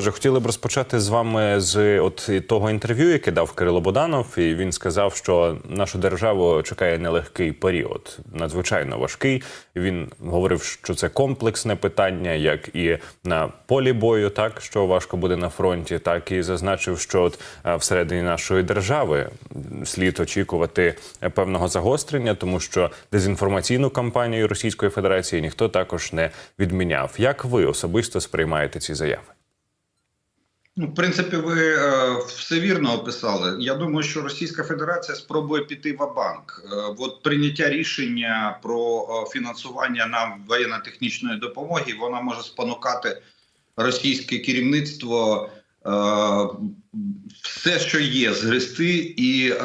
Олеже, хотіли б розпочати з вами з от того інтерв'ю, яке дав Кирило Боданов, і він сказав, що нашу державу чекає нелегкий період, надзвичайно важкий. Він говорив, що це комплексне питання, як і на полі бою, так що важко буде на фронті, так і зазначив, що от е, всередині нашої держави слід очікувати певного загострення, тому що дезінформаційну кампанію Російської Федерації ніхто також не відміняв. Як ви особисто сприймаєте ці заяви? Ну, в принципі, ви е, все вірно описали. Я думаю, що Російська Федерація спробує піти в банк. Е, от прийняття рішення про е, фінансування нам воєнно-технічної допомоги вона може спонукати російське керівництво е, все, що є, згрести і е,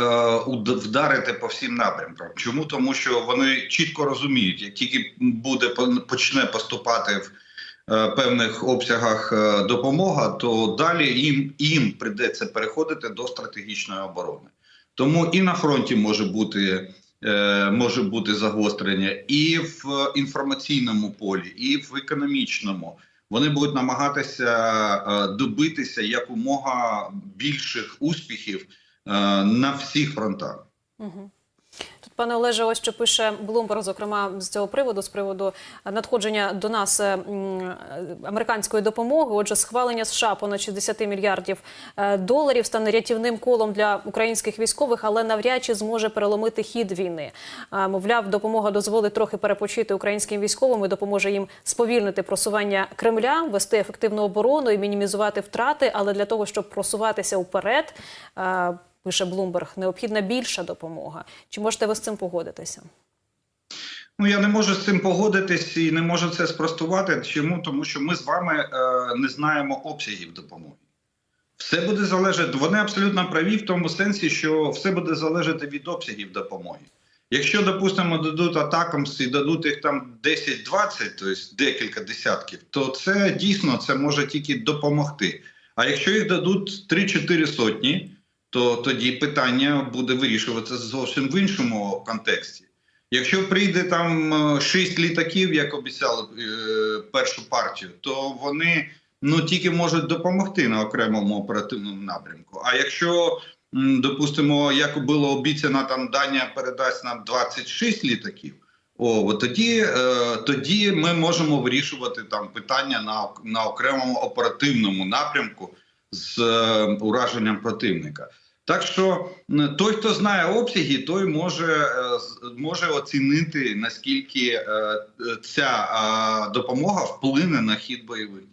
вдарити по всім напрямкам. Чому? Тому що вони чітко розуміють, як тільки буде почне поступати в певних обсягах е, допомога, то далі їм, їм прийдеться переходити до стратегічної оборони. Тому і на фронті може бути. е, Може бути загострення і в інформаційному полі, і в економічному. Вони будуть намагатися е, добитися якомога більших успіхів е, на всіх фронтах. Угу. Пане Олеже, ось що пише Блумберг, зокрема з цього приводу, з приводу надходження до нас е, американської допомоги. Отже, схвалення США понад 60 мільярдів е, доларів стане рятівним колом для українських військових, але навряд чи зможе переломити хід війни. Е, Мовляв, допомога дозволить трохи перепочити українським військовим і допоможе їм сповільнити просування Кремля, вести ефективну оборону і мінімізувати втрати. Але для того, щоб просуватися вперед. Пише Блумберг, необхідна більша допомога. Чи можете ви з цим погодитися? Ну я не можу з цим погодитись і не можу це спростувати. Чому? Тому що ми з вами е, не знаємо обсягів допомоги. Все буде залежати. Вони абсолютно праві в тому сенсі, що все буде залежати від обсягів допомоги. Якщо, допустимо, дадуть атакам і дадуть їх там 10-20, тобто декілька десятків, то це дійсно це може тільки допомогти. А якщо їх дадуть 3-4 сотні, то тоді питання буде вирішуватися зовсім в іншому контексті. Якщо прийде там е, шість літаків, як обіцяли е, першу партію, то вони ну тільки можуть допомогти на окремому оперативному напрямку. А якщо допустимо, як було обіцяно, там Данія передасть нам 26 літаків. О, тоді, е, тоді ми можемо вирішувати там питання на, на окремому оперативному напрямку з ураженням противника. Так що той, хто знає обсяги, той може, е, може оцінити наскільки е, ця допомога вплине на хід бойових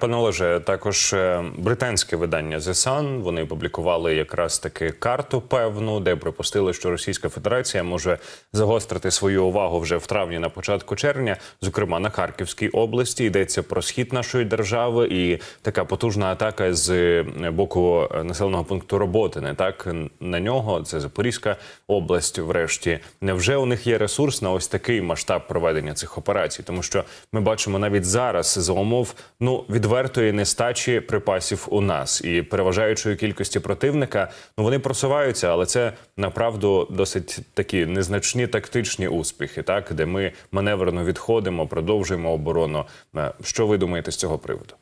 Пане Олеже, також е, британське видання The Sun, вони опублікували якраз таки карту певну, де припустили, що Російська Федерація може загострити свою увагу вже в травні на початку червня, зокрема на Харківській області. Йдеться про схід нашої держави і така потужна атака з е, боку е, населеного пункту Роботине. Так на нього це Запорізька область. Врешті, невже у них є ресурс на ось такий масштаб проведення цих операцій? Тому що ми бачимо навіть зараз за умов ну відвертої нестачі припасів у нас і переважаючої кількості противника. Ну вони просуваються, але це направду досить такі незначні тактичні успіхи, так де ми маневрено відходимо, продовжуємо оборону. Е, Що ви думаєте з цього приводу?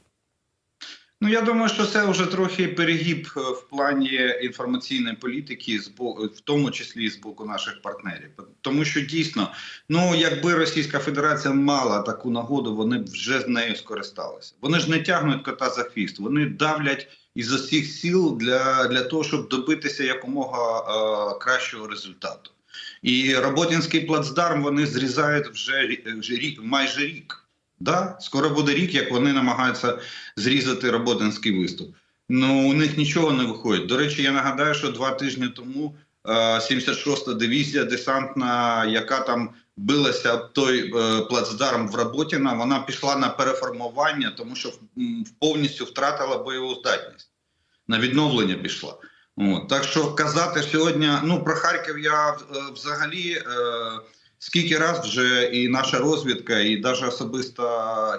Ну я думаю, що це вже трохи перегіб е, в плані інформаційної політики, в тому числі з боку наших партнерів. Тому що дійсно, ну якби Російська Федерація мала таку нагоду, вони б вже з нею скористалися. Вони ж не тягнуть кота за хвіст, вони давлять із усіх сіл для, для того, щоб добитися якомога е, кращого результату. І Роботінський плацдарм вони зрізають вже вже рік, майже рік. Да, скоро буде рік, як вони намагаються зрізати роботинський виступ. Ну у них нічого не виходить. До речі, я нагадаю, що два тижні тому е, 76-та дивізія десантна, яка там билася той е, плацдарм в Роботіна, вона пішла на переформування, тому що повністю втратила бойову здатність. На відновлення пішла. От. Так що казати сьогодні, ну про Харків я е, взагалі. Е, Скільки раз вже і наша розвідка, і навіть особисто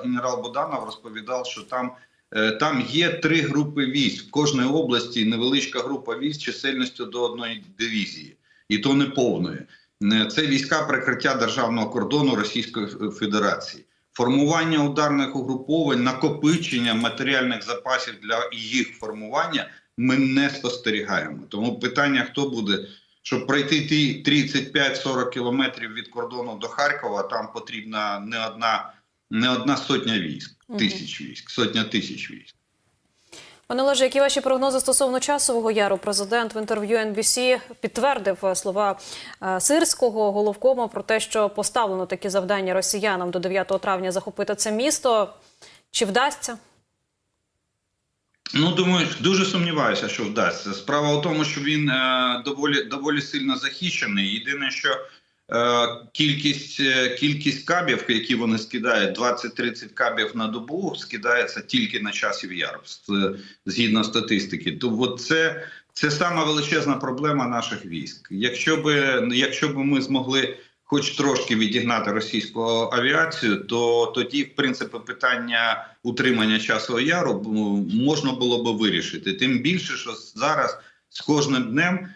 генерал Буданов розповідав, що там, е, там є три групи військ в кожній області. Невеличка група військ чисельністю до одної дивізії, і то не повної. Е, Це війська прикриття державного кордону Російської Федерації. формування ударних угруповань, накопичення матеріальних запасів для їх формування ми не спостерігаємо. Тому питання, хто буде, щоб пройти ті 35-40 кілометрів від кордону до Харкова, там потрібна не одна, не одна сотня військ, тисяч військ, сотня тисяч військ. Пане Олеже, які ваші прогнози стосовно часового яру? Президент в інтерв'ю NBC підтвердив е, слова е, сирського головкома про те, що поставлено такі завдання росіянам до 9 травня захопити це місто. Чи вдасться? Ну, думаю, дуже сумніваюся, що вдасться. Справа в тому, що він е, доволі доволі сильно захищений. Єдине, що е, кількість е, кількість кабів, які вони скидають, 20-30 кабів на добу, скидається тільки на часів яр, згідно статистики. То це, це сама величезна проблема наших військ. Якщо би якщо б ми змогли. Хоч трошки відігнати російську авіацію, то тоді, в принципі, питання утримання часового яру можна було би вирішити. Тим більше, що зараз з кожним днем е,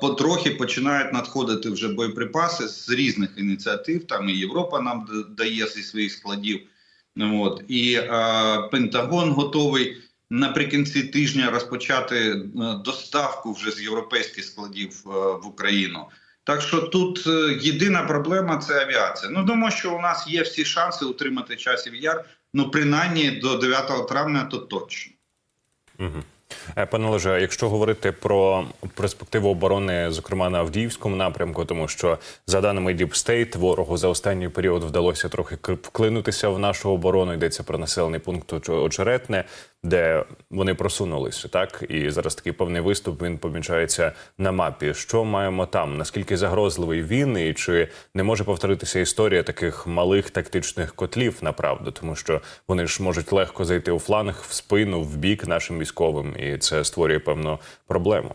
потрохи починають надходити вже боєприпаси з різних ініціатив. Там і Європа нам дає зі своїх складів. Ну, От і е, Пентагон готовий наприкінці тижня розпочати е, доставку вже з європейських складів в Україну. Так що тут е, єдина проблема це авіація. Ну думаю, що у нас є всі шанси утримати часів яр. Ну принаймні до 9 травня, то точно. Угу. Пане Олеже, якщо говорити про перспективу оборони, зокрема на Авдіївському напрямку, тому що за даними State, ворогу за останній період вдалося трохи вклинутися в нашу оборону. Йдеться про населений пункт Очеретне, де вони просунулися, так і зараз такий певний виступ він помічається на мапі. Що маємо там? Наскільки загрозливий він, і чи не може повторитися історія таких малих тактичних котлів направду, тому що вони ж можуть легко зайти у фланг, в спину, в бік нашим військовим, і це створює певну проблему.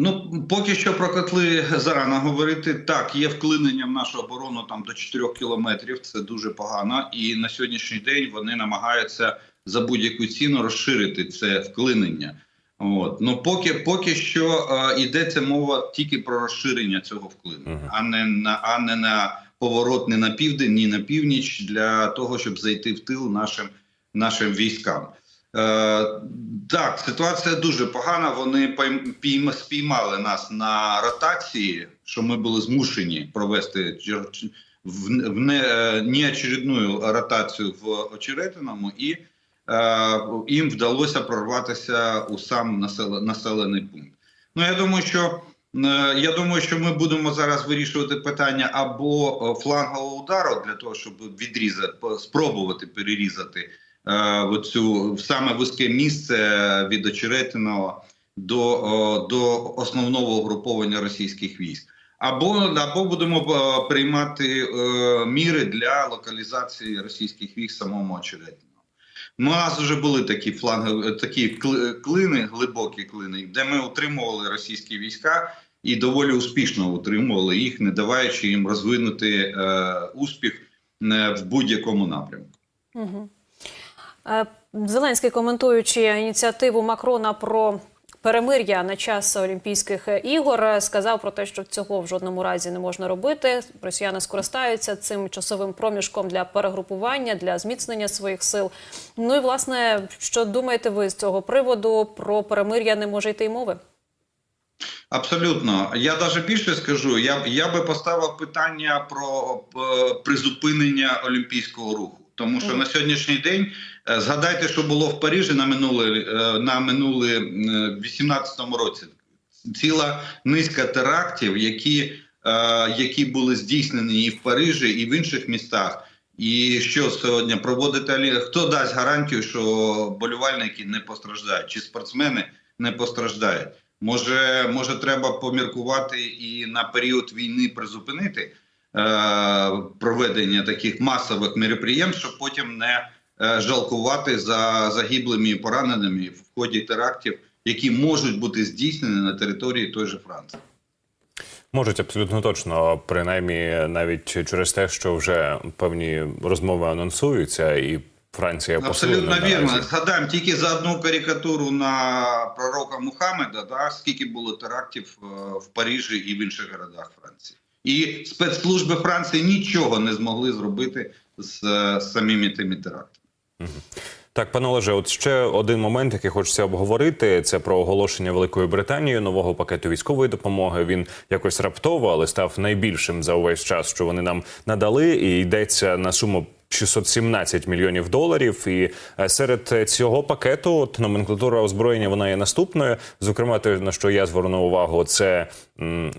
Ну поки що про котли зарано говорити. Так, є вклинення в нашу оборону там до 4 кілометрів. Це дуже погано. І на сьогоднішній день вони намагаються за будь-яку ціну розширити це вклинення. От ну поки поки що е, йдеться мова тільки про розширення цього вклинення, Мгм. а не на а не на поворот не на південь, ні на північ для того, щоб зайти в тил нашим нашим військам. Е, так, ситуація дуже погана. Вони пойм- спіймали нас на ротації, що ми були змушені провести в, в не, е, неочередну ротацію в очеретиному, і їм вдалося прорватися у сам насел- населений пункт. Ну я думаю, що е, я думаю, що ми будемо зараз вирішувати питання або е, флангового удару для того, щоб відрізати, спробувати перерізати е, оцю саме вузьке місце від Очеретиного до, до основного угруповання російських військ. Або, або будемо е, приймати е, міри для локалізації російських військ самому Очеретиного. Ну, У нас вже були такі фланги, такі клини, глибокі клини, де ми утримували російські війська і доволі успішно утримували їх, не даваючи їм розвинути е, успіх е, в будь-якому напрямку. Угу. Зеленський, коментуючи ініціативу Макрона про перемир'я на час Олімпійських ігор, е, сказав про те, що цього в жодному разі не можна робити. Росіяни скористаються цим часовим проміжком для перегрупування, для зміцнення своїх сил. Ну і власне, що думаєте ви з цього приводу? Про перемир'я не може йти й мови? Абсолютно, я навіть більше скажу. Я я би поставив питання про е, призупинення олімпійського руху, тому що на сьогоднішній день е, згадайте, що було в Парижі на минуле на минуле е, 18-му році. Ціла низка терактів, які, е, які були здійснені і в Парижі, і в інших містах. І що сьогодні проводити Хто дасть гарантію, що болівальники не постраждають, чи спортсмени не постраждають? Може, може, треба поміркувати і на період війни призупинити проведення таких масових мероприємств, щоб потім не е, жалкувати за загиблими і пораненими в ході терактів, які можуть бути здійснені на території той же Франції. Можуть абсолютно точно, принаймні навіть через те, що вже певні розмови анонсуються, і Франція Абсолютно вірно. Згадаємо тільки за одну карикатуру на пророка Мухаммеда, да, скільки було терактів е, в Парижі і в інших городах Франції. І спецслужби Франції нічого не змогли зробити з е, самими тими терактами. Так, пане Олеже, от ще один момент, який хочеться обговорити, це про оголошення Великою Британією нового пакету військової допомоги. Він якось раптово, але став найбільшим за увесь час, що вони нам надали, і йдеться на суму. 617 мільйонів доларів, і е, серед цього пакету от, номенклатура озброєння вона є наступною. Зокрема, те, на що я звернув увагу, це,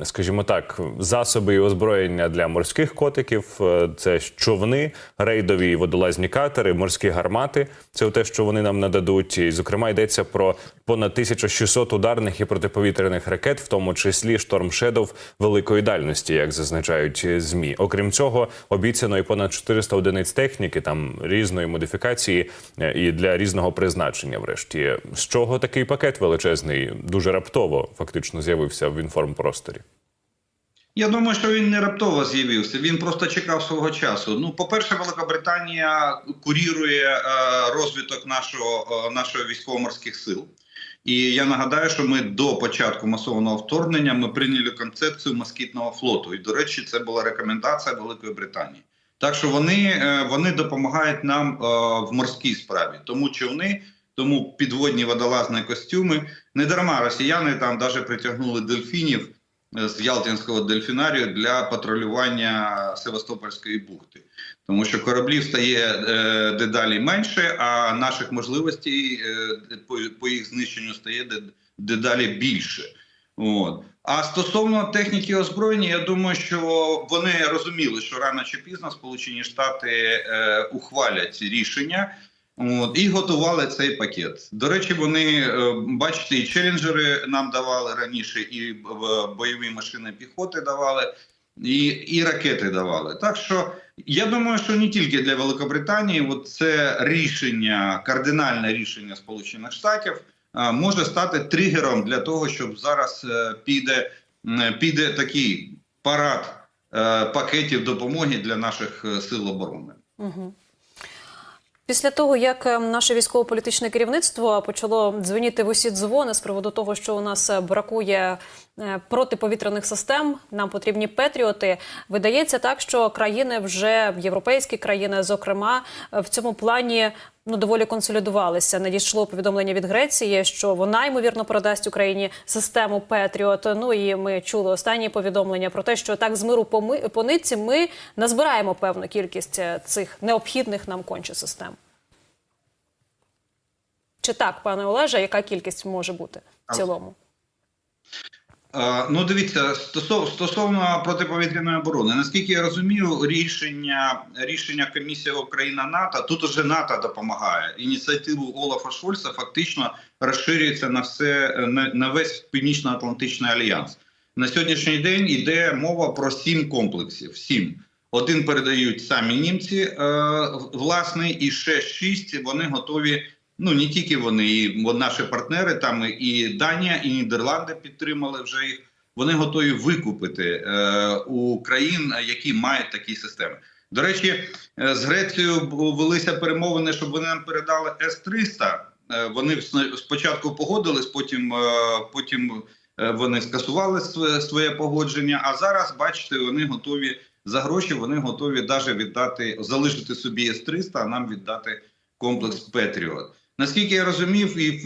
скажімо так, засоби і озброєння для морських котиків, е, це човни, рейдові водолазні катери, морські гармати. Це те, що вони нам нададуть. І, зокрема, йдеться про понад 1600 ударних і протиповітряних ракет, в тому числі шторм Шедов великої дальності, як зазначають е, змі. Окрім цього, обіцяно і понад 400 одиниць техніки, там різної модифікації е, і для різного призначення. Врешті з чого такий пакет величезний, дуже раптово фактично з'явився в інформпросторі. Я думаю, що він не раптово з'явився. Він просто чекав свого часу. Ну, по-перше, Велика Британія курірує е, розвиток нашого, нашого військово-морських сил. І я нагадаю, що ми до початку масованого вторгнення ми прийняли концепцію москітного флоту. І, до речі, це була рекомендація Великої Британії. Так що вони, е, вони допомагають нам е, в морській справі. Тому човни, тому підводні водолазні костюми. Не дарма росіяни там навіть притягнули дельфінів з Ялтинського дельфінарію для патрулювання Севастопольської бухти, тому що кораблів стає е, дедалі менше, а наших можливостей е, по, по їх знищенню стає дедалі більше. От. А стосовно техніки озброєння, я думаю, що вони розуміли, що рано чи пізно Сполучені Штати е, ухвалять рішення. От, і готували цей пакет. До речі, вони е, бачите, і челенджери нам давали раніше, і е, бойові машини піхоти давали, і, і ракети давали. Так що я думаю, що не тільки для Великобританії, от це рішення, кардинальне рішення Сполучених Штатів е, може стати тригером для того, щоб зараз піде, піде такий парад пакетів допомоги для наших сил оборони. Угу. Після того, як е, наше військово-політичне керівництво почало дзвеніти в усі дзвони з приводу того, що у нас е, бракує протиповітряних систем, нам потрібні петріоти. Видається так, що країни вже європейські країни, зокрема, е, в цьому плані ну доволі консолідувалися. Надійшло повідомлення від Греції, що вона ймовірно передасть Україні систему Петріот. Ну і ми чули останні повідомлення про те, що так з миру по ми- по нитці ми назбираємо певну кількість е, цих необхідних нам конче систем. Чи так, пане Олеже, яка кількість може бути в цілому? Е, Ну, дивіться, стосов, стосовно протиповітряної оборони, наскільки я розумію, рішення рішення комісії Україна НАТО тут уже НАТО допомагає. Ініціативу Олафа Шольца фактично розширюється на все на, на весь північно-атлантичний альянс. На сьогоднішній день йде мова про сім комплексів. Сім один передають самі німці, е, власне, і ще шість вони готові. Ну не тільки вони, і наші партнери, там і Данія, і Нідерланди підтримали вже їх. Вони готові викупити е, у країн, які мають такі системи. До речі, е, з Грецією велися перемовини, щоб вони нам передали С-300. Е, вони спочатку погодились, потім, е, потім вони скасували своє погодження. А зараз, бачите, вони готові за гроші. Вони готові навіть віддати, залишити собі С-300, а нам віддати комплекс Петріот. Наскільки я розумів і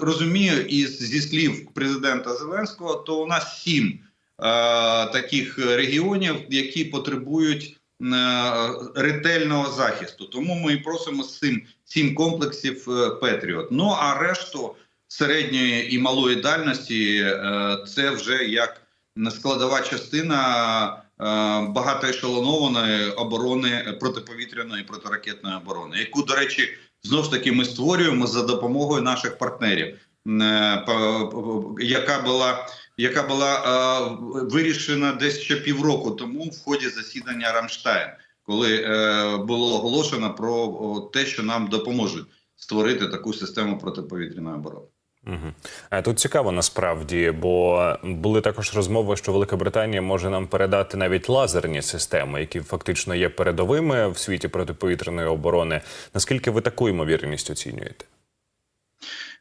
розумію із зі слів президента Зеленського, то у нас сім е, таких регіонів, які потребують е, ретельного захисту. Тому ми і просимо сім, сім комплексів е, Петріот. Ну а решту середньої і малої дальності е, це вже як складова частина е, багатоешелонованої оборони протиповітряної протиракетної оборони, яку, до речі, знов ж таки ми створюємо за допомогою наших партнерів, е, яка була. Яка була е, вирішена десь ще півроку тому в ході засідання Рамштайн, коли е, було оголошено про те, що нам допоможуть створити таку систему протиповітряної оборони. Угу. Тут цікаво насправді, бо були також розмови, що Велика Британія може нам передати навіть лазерні системи, які фактично є передовими в світі протиповітряної оборони. Наскільки ви таку ймовірність оцінюєте?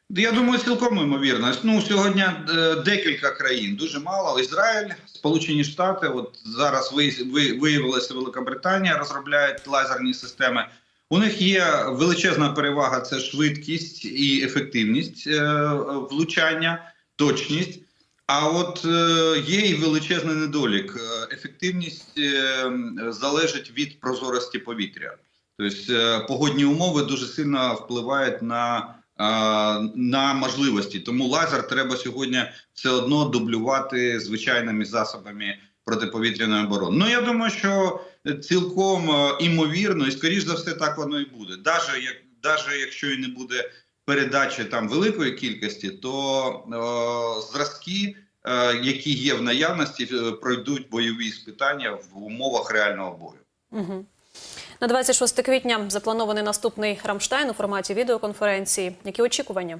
Я думаю, цілком ймовірно. Ну сьогодні е, декілька країн, дуже мало. Ізраїль, Сполучені Штати. От зараз ви, ви, виявилося Великобританія, розробляють лазерні системи. У них є величезна перевага: це швидкість і ефективність е, влучання, точність. А от е, є і величезний недолік. Е, Ефективність залежить від прозорості повітря. Тобто погодні умови дуже сильно впливають на, на можливості. Тому лазер треба сьогодні все одно дублювати звичайними засобами протиповітряної оборони. Ну я думаю, що цілком е, імовірно, і скоріш за все, так воно і буде. Даже як даже якщо і не буде передачі там великої кількості, то е, зразки, е, які є в наявності, е, пройдуть бойові спитання в умовах реального бою. Угу. На 26 квітня запланований наступний Рамштайн у форматі відеоконференції. Які очікування?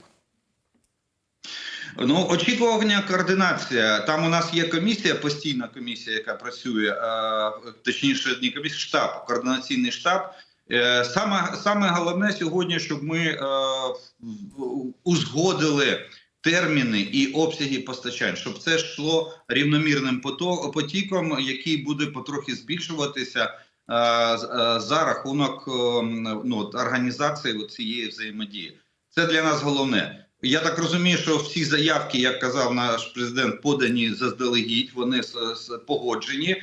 Ну, очікування, координація. Там у нас є комісія, постійна комісія, яка працює, е, точніше, не комісія, штаб, координаційний штаб. Е, Саме, саме головне сьогодні, щоб ми е, узгодили терміни і обсяги постачань, щоб це йшло рівномірним пото- потіком, який буде потрохи збільшуватися за рахунок е, ну, організації цієї взаємодії. Це для нас головне. Я так розумію, що всі заявки, як казав наш президент, подані заздалегідь, вони погоджені. Е,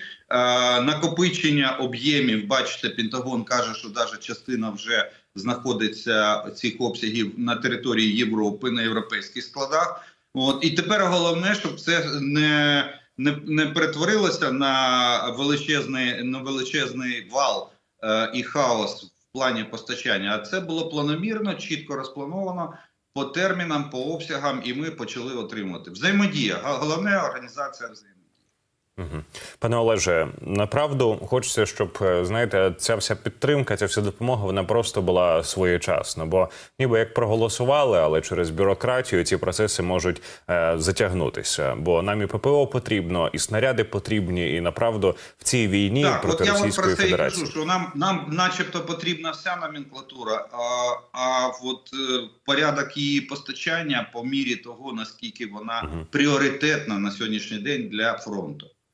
накопичення об'ємів, бачите, Пентагон каже, що навіть частина вже знаходиться цих обсягів на території Європи, на європейських складах. От і тепер головне, щоб це не, не, не перетворилося на величезний, на величезний вал е, і хаос в плані постачання. А це було планомірно, чітко розплановано по термінам, по обсягам, і ми почали отримувати взаємодія. Головне організація взаємодії. Пане Олеже, направду хочеться, щоб е, знаєте, ця вся підтримка, ця вся допомога, вона просто була своєчасна. Бо ніби як проголосували, але через бюрократію ці процеси можуть е, затягнутися. Бо нам і ППО потрібно, і снаряди потрібні, і направду в цій війні Так, проти от я Російської про це Федерації. кажу, що нам, нам начебто потрібна вся номенклатура, а, а от е, порядок її постачання по мірі того, наскільки вона Мгм. пріоритетна на сьогоднішній день для фронту.